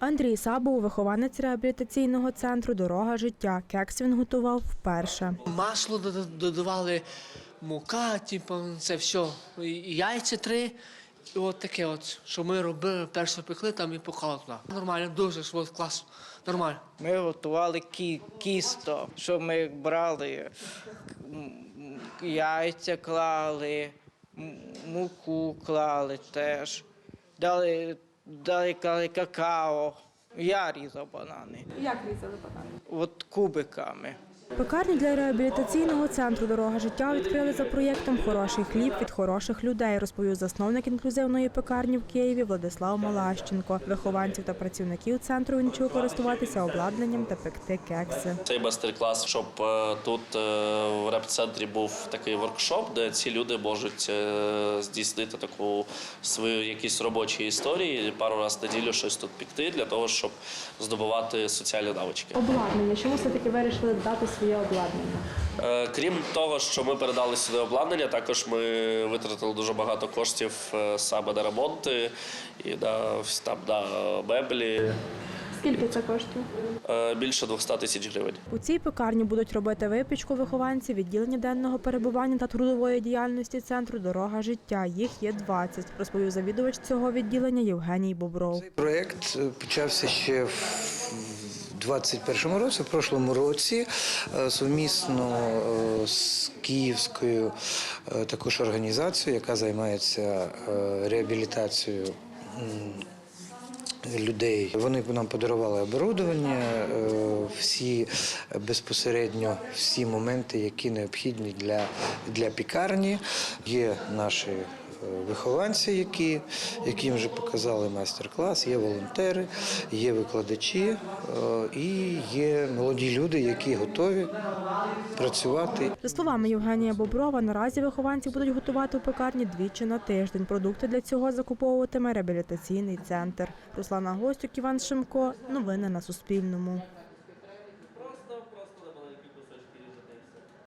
Андрій Сабов, вихованець реабілітаційного центру Дорога життя. Кекс він готував вперше. Масло додавали, мука, типу, це все. І яйця три. І от таке от, що ми робили, перше пекли там і поклали туди. Нормально, дуже от, класно, нормально. Ми готували кі, кісто, що ми брали, яйця клали, муку клали теж. Дали, дали какао. Я різав банани. Як різали банани? От кубиками. Пекарню для реабілітаційного центру Дорога життя відкрили за проєктом Хороший хліб від хороших людей, розповів засновник інклюзивної пекарні в Києві Владислав Малащенко. Вихованців та працівників центру він чув користуватися обладнанням та пекти кекси. Цей майстер-клас, щоб е, тут е, в реп-центрі був такий воркшоп, де ці люди можуть е, здійснити таку свою якісь робочі історії, пару разів в неділю щось тут пікти для того, щоб здобувати соціальні навички. Обладнання. Чому все таки вирішили дати своє обладнання? Е, Крім того, що ми передали сюди обладнання, також ми витратили дуже багато коштів е, саме на ремонти і на там на меблі. Скільки це коштує? Е, Більше 200 тисяч гривень. У цій пекарні будуть робити випічку вихованці відділення денного перебування та трудової діяльності центру Дорога життя. Їх є 20, розповів завідувач цього відділення Євгеній Бобров. Цей проєкт е, почався ще в 21-му році, в прошлому році, е, сумісно е, з Київською е, також організацією, яка займається реабілітацією. Людей вони нам подарували оборудовання, всі безпосередньо всі моменти, які необхідні для, для пікарні. Є наші вихованці, які, яким вже показали майстер-клас, є волонтери, є викладачі е, і є молоді люди, які готові працювати За словами Євгенія Боброва, наразі вихованці будуть готувати у пекарні двічі на тиждень. Продукти для цього закуповуватиме реабілітаційний центр. Руслана Гостюк, Іван Шимко. Новини на Суспільному.